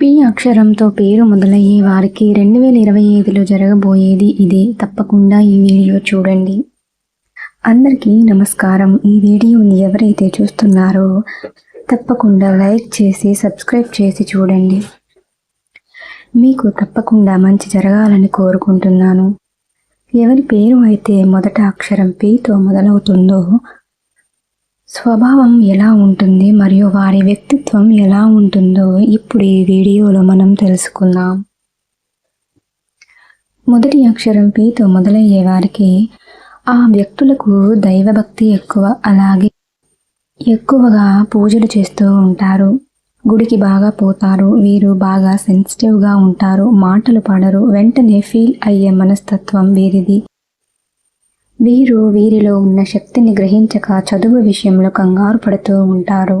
P అక్షరంతో పేరు మొదలయ్యే వారికి రెండు వేల ఇరవై ఐదులో జరగబోయేది ఇదే. తప్పకుండా ఈ వీడియో చూడండి. అందరికీ నమస్కారం. ఈ వీడియోని ఎవరైతే చూస్తున్నారో తప్పకుండా లైక్ చేసి సబ్స్క్రైబ్ చేసి చూడండి. మీకు తప్పకుండా మంచి జరగాలని కోరుకుంటున్నాను. ఎవరి పేరు అయితే మొదట అక్షరం పితో మొదలవుతుందో స్వభావం ఎలా ఉంటుంది మరియు వారి వ్యక్తిత్వం ఎలా ఉంటుందో ఇప్పుడు ఈ వీడియోలో మనం తెలుసుకుందాం. మొదటి అక్షరం పితో మొదలయ్యే వారికి ఆ వ్యక్తులకు దైవభక్తి ఎక్కువ అలాగే ఎక్కువగా పూజలు చేస్తూ ఉంటారు. గుడికి బాగా పోతారు వీరు బాగా సెన్సిటివ్గా ఉంటారు మాటలు పడరు వెంటనే ఫీల్ అయ్యే మనస్తత్వం వీరిది. వీరు వీరిలో ఉన్న శక్తిని గ్రహించక చదువు విషయంలో కంగారు పడుతూ ఉంటారు.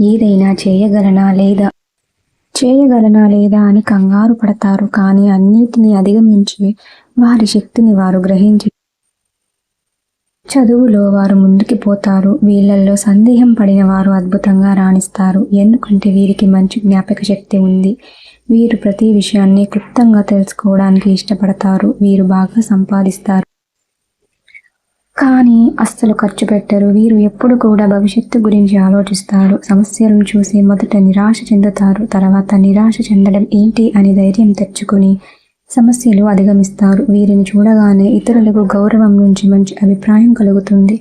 ఏదైనా చేయగలనా లేదా? చేయగలనా లేదా అని కంగారు పడతారు. కానీ అన్నిటినీ అధిగమించి వారి శక్తిని వారు గ్రహించి చదువులో వారు ముందుకు పోతారు. వీళ్ళల్లో సందేహం పడిన వారు అద్భుతంగా రాణిస్తారు. ఎందుకంటే వీరికి మంచి జ్ఞాపక శక్తి ఉంది. వీరు ప్రతి విషయాన్ని క్లుప్తంగా తెలుసుకోవడానికి ఇష్టపడతారు. వీరు బాగా సంపాదిస్తారు. కానీ అస్సలు ఖర్చు పెట్టరు. వీరు ఎప్పుడు కూడా భవిష్యత్తు గురించి ఆలోచిస్తారు. సమస్యలను చూసి మొదట నిరాశ చెందుతారు. తర్వాత నిరాశ చెందడం ఏంటి అని ధైర్యం తెచ్చుకుని సమస్యలు అధిగమిస్తారు. వీరిని చూడగానే ఇతరులకు గౌరవం నుంచి మంచి అభిప్రాయం కలుగుతుంది.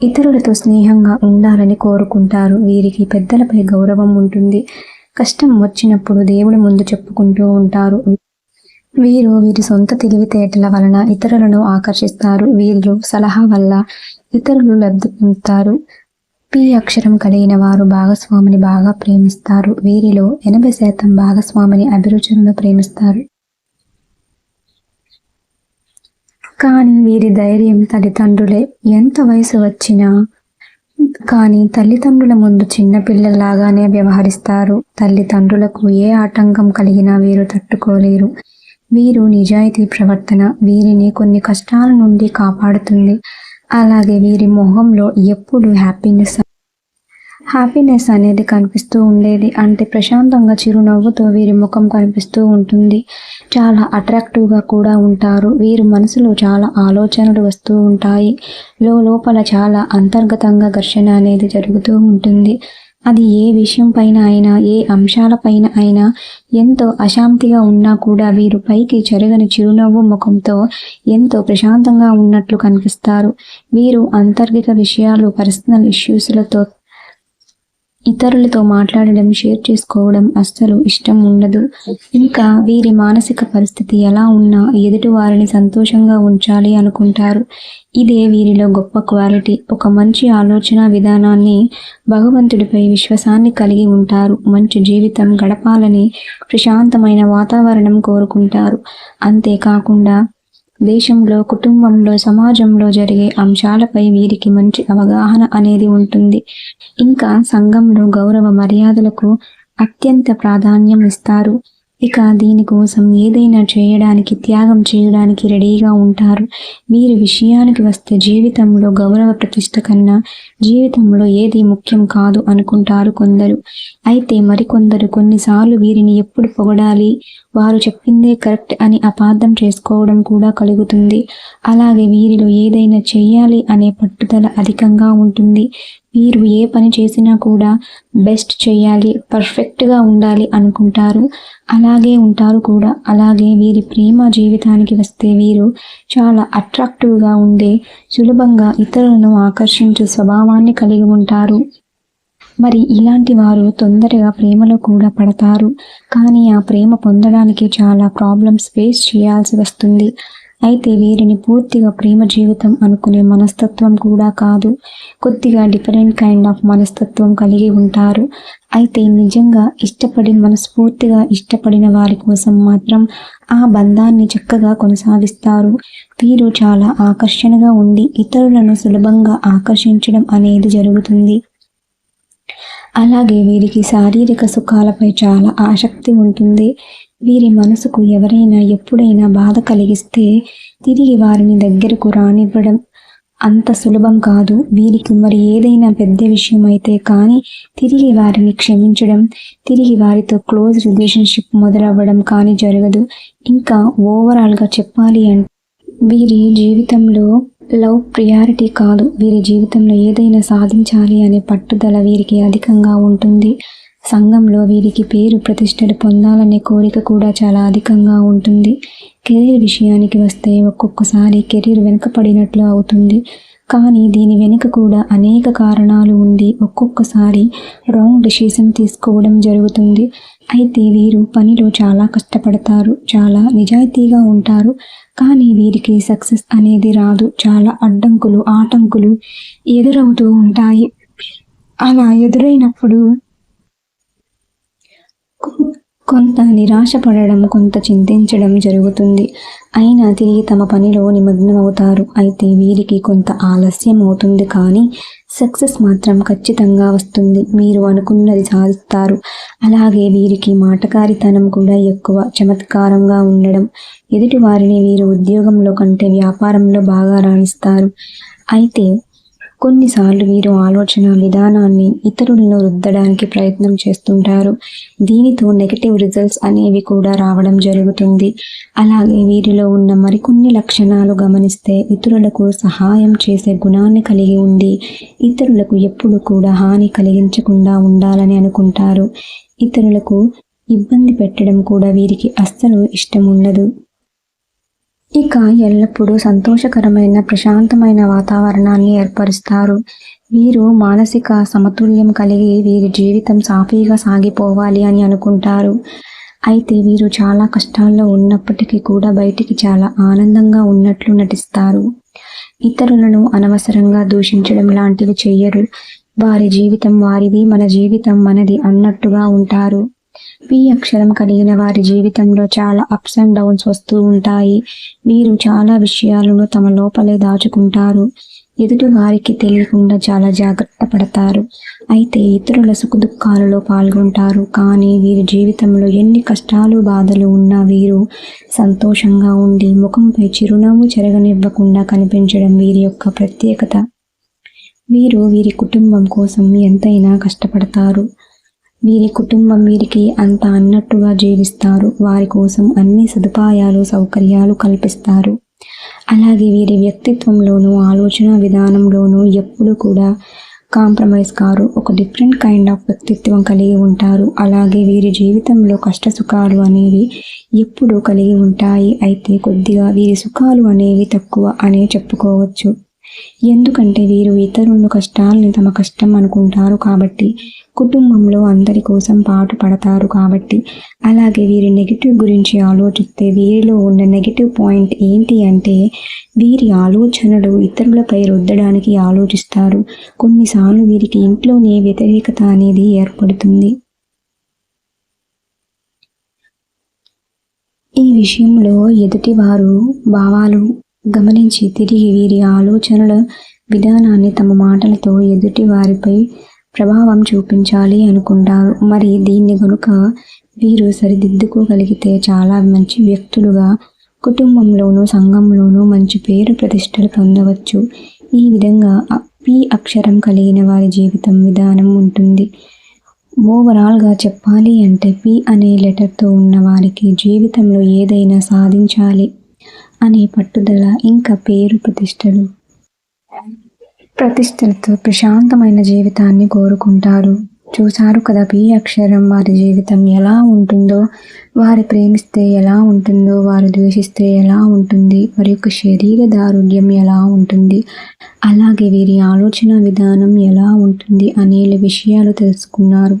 ఇతరులతో స్నేహంగా ఉండాలని కోరుకుంటారు. వీరికి పెద్దలపై గౌరవం ఉంటుంది. కష్టం వచ్చినప్పుడు దేవుడి ముందు చెప్పుకుంటూ ఉంటారు. వీరు వీరి సొంత తెలివితేటల వలన ఇతరులను ఆకర్షిస్తారు. వీరు సలహా వల్ల ఇతరులు లబ్ధి పొందుతారు. పి అక్షరం కలిగిన వారు భాగస్వామిని బాగా ప్రేమిస్తారు. వీరిలో ఎనభై శాతం భాగస్వామిని అభిరుచులను ప్రేమిస్తారు. కానీ వీరి ధైర్యం తల్లిదండ్రులే. ఎంత వయసు వచ్చినా కానీ తల్లిదండ్రుల ముందు చిన్నపిల్లలాగానే వ్యవహరిస్తారు. తల్లిదండ్రులకు ఏ ఆటంకం కలిగినా వీరు తట్టుకోలేరు. వీరు నిజాయితీ ప్రవర్తన వీరిని కొన్ని కష్టాల నుండి కాపాడుతుంది. అలాగే వీరి మొహంలో ఎప్పుడు హ్యాపీనెస్ హ్యాపీనెస్ అనేది కనిపిస్తూ ఉండేది. అంటే ప్రశాంతంగా చిరునవ్వుతో వీరి ముఖం కనిపిస్తూ ఉంటుంది. చాలా అట్రాక్టివ్గా కూడా ఉంటారు. వీరి మనసులో చాలా ఆలోచనలు వస్తూ ఉంటాయి. లోపల చాలా అంతర్గతంగా ఘర్షణ అనేది జరుగుతూ ఉంటుంది. అది ఏ విషయం పైన అయినా ఏ అంశాలపైన అయినా ఎంతో అశాంతిగా ఉన్నా కూడా వీరు పైకి చెరగని చిరునవ్వు ముఖంతో ఎంతో ప్రశాంతంగా ఉన్నట్లు కనిపిస్తారు. వీరు అంతర్గత విషయాలు పర్సనల్ ఇష్యూస్లతో ఇతరులతో మాట్లాడడం షేర్ చేసుకోవడం అస్సలు ఇష్టం ఉండదు. ఇంకా వీరి మానసిక పరిస్థితి ఎలా ఉన్నా ఎదుటి వారిని సంతోషంగా ఉంచాలి అనుకుంటారు. ఇదే వీరిలో గొప్ప క్వాలిటీ. ఒక మంచి ఆలోచన విధానాన్ని భగవంతుడిపై విశ్వాసాన్ని కలిగి ఉంటారు. మంచి జీవితం గడపాలని ప్రశాంతమైన వాతావరణం కోరుకుంటారు. అంతేకాకుండా దేశంలో కుటుంబంలో సమాజంలో జరిగే అంశాలపై వీరికి మంచి అవగాహన అనేది ఉంటుంది. ఇంకా సంఘంలో గౌరవ మర్యాదలకు అత్యంత ప్రాధాన్యం ఇస్తారు. ఇక దీనికోసం ఏదైనా చేయడానికి త్యాగం చేయడానికి రెడీగా ఉంటారు. వీరి విషయానికి వస్తే జీవితంలో గౌరవ ప్రతిష్ట కన్నా జీవితంలో ఏది ముఖ్యం కాదు అనుకుంటారు కొందరు. అయితే మరికొందరు కొన్నిసార్లు వీరిని ఎప్పుడు పొగడాలి వారు చెప్పిందే కరెక్ట్ అని అపార్థం చేసుకోవడం కూడా కలుగుతుంది. అలాగే వీరిలో ఏదైనా చేయాలి అనే పట్టుదల అధికంగా ఉంటుంది. వీరు ఏ పని చేసినా కూడా బెస్ట్ చేయాలి పర్ఫెక్ట్గా ఉండాలి అనుకుంటారు. అలాగే ఉంటారు కూడా. అలాగే వీరి ప్రేమ జీవితానికి వస్తే వీరు చాలా అట్రాక్టివ్గా ఉండే సులభంగా ఇతరులను ఆకర్షించే స్వభావాన్ని కలిగి ఉంటారు. మరి ఇలాంటి వారు తొందరగా ప్రేమలో కూడా పడతారు. కానీ ఆ ప్రేమ పొందడానికి చాలా ప్రాబ్లమ్స్ ఫేస్ చేయాల్సి వస్తుంది. అయితే వీరిని పూర్తిగా ప్రేమ జీవితం అనుకునే మనస్తత్వం కూడా కాదు. కొద్దిగా డిఫరెంట్ కైండ్ ఆఫ్ మనస్తత్వం కలిగి ఉంటారు. అయితే నిజంగా ఇష్టపడి మనస్ఫూర్తిగా ఇష్టపడిన వారి కోసం మాత్రం ఆ బంధాన్ని చక్కగా కొనసాగిస్తారు. వీరు చాలా ఆకర్షణగా ఉండి ఇతరులను సులభంగా ఆకర్షించడం అనేది జరుగుతుంది. అలాగే వీరికి శారీరక సుఖాలపై చాలా ఆసక్తి ఉంటుంది. వీరి మనసుకు ఎవరైనా ఎప్పుడైనా బాధ కలిగిస్తే తిరిగి వారిని దగ్గరకు రానివ్వడం అంత సులభం కాదు. వీరికి మరి ఏదైనా పెద్ద విషయం అయితే కానీ తిరిగి వారిని క్షమించడం తిరిగి వారితో క్లోజ్ రిలేషన్షిప్ మొదలవ్వడం కానీ జరగదు. ఇంకా ఓవరాల్గా చెప్పాలి అంటే వీరి జీవితంలో లవ్ ప్రియారిటీ కాదు. వీరి జీవితంలో ఏదైనా సాధించాలి అనే పట్టుదల వీరికి అధికంగా ఉంటుంది. సంఘంలో వీరికి పేరు ప్రతిష్టలు పొందాలనే కోరిక కూడా చాలా అధికంగా ఉంటుంది. కెరీర్ విషయానికి వస్తే ఒక్కొక్కసారి కెరీర్ వెనుకపడినట్లు అవుతుంది. కానీ దీని వెనుక కూడా అనేక కారణాలు ఉండి ఒక్కొక్కసారి రాంగ్ డిసిషన్ తీసుకోవడం జరుగుతుంది. అయితే వీరు పనిలో చాలా కష్టపడతారు చాలా నిజాయితీగా ఉంటారు. కానీ వీరికి సక్సెస్ అనేది రాదు. చాలా అడ్డంకులు ఆటంకులు ఎదురవుతూ ఉంటాయి. అలా ఎదురైనప్పుడు కొంత నిరాశపడడం కొంత చింతించడం జరుగుతుంది. అయినా తిరిగి తమ పనిలో నిమగ్నమవుతారు. అయితే వీరికి కొంత ఆలస్యం అవుతుంది కానీ సక్సెస్ మాత్రం ఖచ్చితంగా వస్తుంది. మీరు అనుకున్నది సాధిస్తారు. అలాగే వీరికి మాటకారితనం కూడా ఎక్కువ చమత్కారంగా ఉండడం. ఎదుటి వారిని వీరు ఉద్యోగంలో కంటే వ్యాపారంలో బాగా రాణిస్తారు. అయితే కొన్నిసార్లు వీరు ఆలోచన విధానాన్ని ఇతరులను రుద్దడానికి ప్రయత్నం చేస్తుంటారు. దీనితో నెగటివ్ రిజల్ట్స్ అనేవి కూడా రావడం జరుగుతుంది. అలాగే వీరిలో ఉన్న మరికొన్ని లక్షణాలు గమనిస్తే ఇతరులకు సహాయం చేసే గుణాన్ని కలిగి ఉండి ఇతరులకు ఎప్పుడు కూడా హాని కలిగించకుండా ఉండాలని అనుకుంటారు. ఇతరులకు ఇబ్బంది పెట్టడం కూడా వీరికి అస్సలు ఇష్టం ఉండదు. ఇక ఎల్లప్పుడూ సంతోషకరమైన ప్రశాంతమైన వాతావరణాన్ని ఏర్పరుస్తారు. వీరు మానసిక సమతుల్యం కలిగి వీరి జీవితం సాఫీగా సాగిపోవాలి అని అనుకుంటారు. అయితే వీరు చాలా కష్టాల్లో ఉన్నప్పటికీ కూడా బయటికి చాలా ఆనందంగా ఉన్నట్లు నటిస్తారు. ఇతరులను అనవసరంగా దూషించడం లాంటివి చెయ్యరు. వారి జీవితం వారిది మన జీవితం మనది అన్నట్టుగా ఉంటారు. పి అక్షరం కలిగిన వారి జీవితంలో చాలా అప్స్ అండ్ డౌన్స్ వస్తూ ఉంటాయి. వీరు చాలా విషయాలను తమ లోపలే దాచుకుంటారు. ఎదుటి వారికి తెలియకుండా చాలా జాగ్రత్త పడతారు. అయితే ఇతరుల సుఖదుఖాలలో పాల్గొంటారు. కానీ వీరి జీవితంలో ఎన్ని కష్టాలు బాధలు ఉన్నా వీరు సంతోషంగా ఉండి ముఖంపై చిరునవ్వు చెరగనివ్వకుండా కనిపించడం వీరి యొక్క ప్రత్యేకత. వీరు వీరి కుటుంబం కోసం ఎంతైనా కష్టపడతారు. వీరి కుటుంబం వీరికి అంత అన్నట్టుగా జీవిస్తారు. వారి కోసం అన్ని సదుపాయాలు సౌకర్యాలు కల్పిస్తారు. అలాగే వీరి వ్యక్తిత్వంలోనూ ఆలోచన విధానంలోనూ ఎప్పుడు కూడా కాంప్రమైజ్ కారు. ఒక డిఫరెంట్ కైండ్ ఆఫ్ వ్యక్తిత్వం కలిగి ఉంటారు. అలాగే వీరి జీవితంలో కష్ట సుఖాలు అనేవి ఎప్పుడూ కలిగి ఉంటాయి. అయితే కొద్దిగా వీరి సుఖాలు అనేవి తక్కువ అనే చెప్పుకోవచ్చు. ఎందుకంటే వీరు ఇతరుల కష్టాలని తమ కష్టం అనుకుంటారు కాబట్టి కుటుంబంలో అందరి కోసం పాటు పడతారు కాబట్టి అలాగే వీరి నెగిటివ్ గురించి ఆలోచిస్తే వీరిలో ఉన్న నెగిటివ్ పాయింట్ ఏంటి అంటే వీరి ఆలోచనలు ఇతరులపై రుద్దడానికి ఆలోచిస్తారు. కొన్నిసార్లు వీరికి ఇంట్లోనే వ్యతిరేకత అనేది ఏర్పడుతుంది. ఈ విషయంలో ఎదుటివారు భావాలు గమనించి తిరిగి వీరి ఆలోచనల విధానాన్ని తమ మాటలతో ఎదుటి వారిపై ప్రభావం చూపించాలి అనుకుంటారు. మరి దీన్ని కనుక వీరు సరిదిద్దుకోగలిగితే చాలా మంచి వ్యక్తులుగా కుటుంబంలోనూ సంఘంలోనూ మంచి పేరు ప్రతిష్టలు పొందవచ్చు. ఈ విధంగా పి అక్షరం కలిగిన వారి జీవితం విధానం ఉంటుంది. ఓవరాల్గా చెప్పాలి అంటే పి అనే లెటర్తో ఉన్న వారికి జీవితంలో ఏదైనా సాధించాలి. అనే పట్టుదల ఇంకా పేరు ప్రతిష్టలు. ప్రతిష్టలతో ప్రశాంతమైన జీవితాన్ని కోరుకుంటారు. చూశారు కదా పి అక్షరం వారి జీవితం ఎలా ఉంటుందో? వారి ప్రేమిస్తే ఎలా ఉంటుందో? వారు ద్వేషిస్తే ఎలా ఉంటుంది? వారి యొక్క శరీర దారుఢ్యం ఎలా ఉంటుంది? అలాగే వీరి ఆలోచన విధానం ఎలా ఉంటుంది అనే విషయాలు తెలుసుకున్నారు.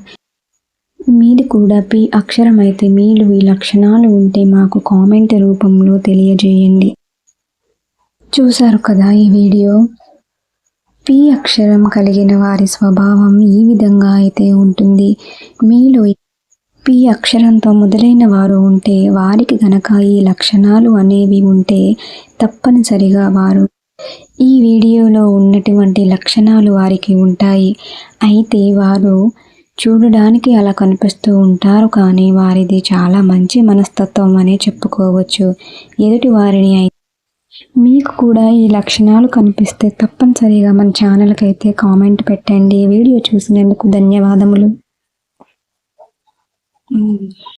మీది కూడా పి అక్షరం అయితే మీలో ఈ లక్షణాలు ఉంటే మాకు కామెంట్ రూపంలో తెలియజేయండి. చూశారు కదా ఈ వీడియో? పి అక్షరం కలిగిన వారి స్వభావం ఈ విధంగా అయితే ఉంటుంది. మీలో పి అక్షరంతో మొదలైన వారు ఉంటే వారికి గనక ఈ లక్షణాలు అనేవి ఉంటే తప్పనిసరిగా వారు ఈ వీడియోలో ఉన్నటువంటి లక్షణాలు వారికి ఉంటాయి. అయితే వారు చూడడానికి అలా కనిపిస్తూ ఉంటారు కానీ వారిది చాలా మంచి మనస్తత్వం అనే చెప్పుకోవచ్చు. ఎదుటి వారిని మీకు కూడా ఈ లక్షణాలు కనిపిస్తే తప్పనిసరిగా మన ఛానల్కి అయితే కామెంట్ పెట్టండి. వీడియో చూసినందుకు ధన్యవాదములు.